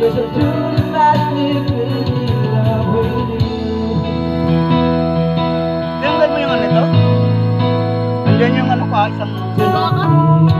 Cause I do not need me love with you Sinundan yung ano to? Andyan yung ano ka, isang... Ka?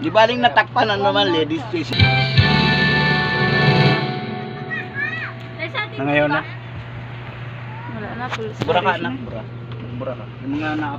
Di baling natakpan na naman ladies station. Na ngayon na? Wala na. Bura ka na. Bura. Bura ka. Yung mga na